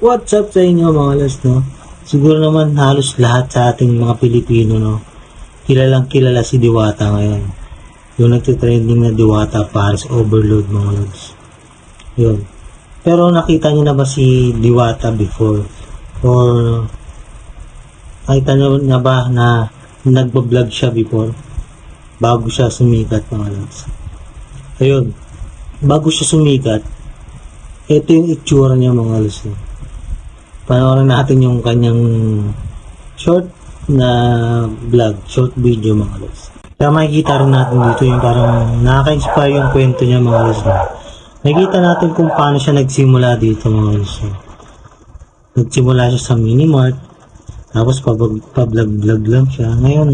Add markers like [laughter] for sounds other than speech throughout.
What's up sa inyo mga las, no? Siguro naman halos lahat sa ating mga Pilipino, no? Kilalang kilala si Diwata ngayon. Yung nagtitrending na Diwata Paris Overload mga lods. Yun. Pero nakita niyo na ba si Diwata before? Or nakita niyo na ba na nagbablog siya before? Bago siya sumikat mga lods. Ayun. Bago siya sumikat, ito yung itsura niya mga lods. no? Panoorin natin yung kanyang short na vlog, short video mga lods. Kaya makikita rin natin dito yung parang nakaka-inspire yung kwento niya mga lods. No? Makikita natin kung paano siya nagsimula dito mga lods. Nagsimula siya sa minimart, tapos pa-vlog-vlog lang siya. Ngayon,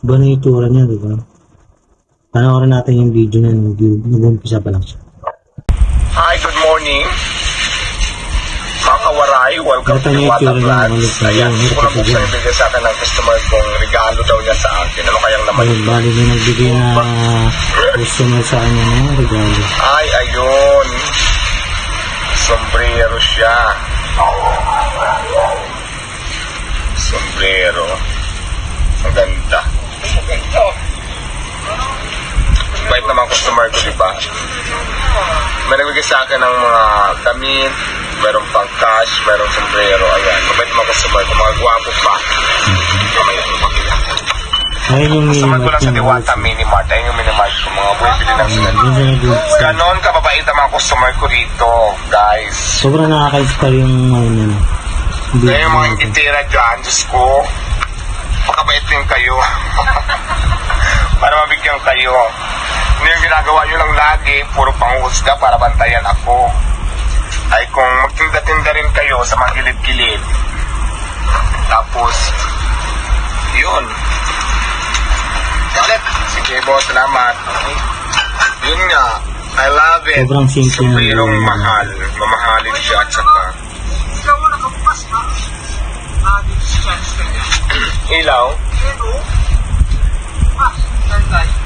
iba na yung itsura niya, di ba? Panoorin natin yung video na nag- nag-umpisa pa lang siya. Hi, good morning. Mga kawaray, welcome Ito to yung Iwata itsura niya, Vlogs. malis na Ayan, gusto ko lang po sa ibigay sa akin ng customer kong regalo daw niya sa akin. Ano kayang naman? Ayun, bali na nagbigay na customer sa kanya ng regalo. Ay, ayun. Sombrero siya. Sombrero. Ang ganda. Bait naman customer ko, di ba? May nagbigay sa akin ng mga damit, meron pang cash, meron sombrero, ayan. Mabait naman customer ko, mga gwapo pa. Ayun yung Customer ko lang sa. Diwata Minimart. Ayun yung minimart ko, mga bumibili ng sila. Ganon kababait ang mga customer ko dito, guys. Sobrang nakaka-inspire yung ano? Hindi Kaya yung mga inditira dyan, Diyos ko, pakabait din kayo. [laughs] para mabigyan kayo. Hindi yung ginagawa nyo lang lagi, puro panghusga para bantayan ako. Ay kung magtinda-tinda rin kayo sa mga gilid-gilid. Tapos, yun. Ulit. Sige, boss, salamat. Yun nga, I love it. Sobrang simple na yun. mahal. Mamahalin siya at saka ilaw. Ayan, yun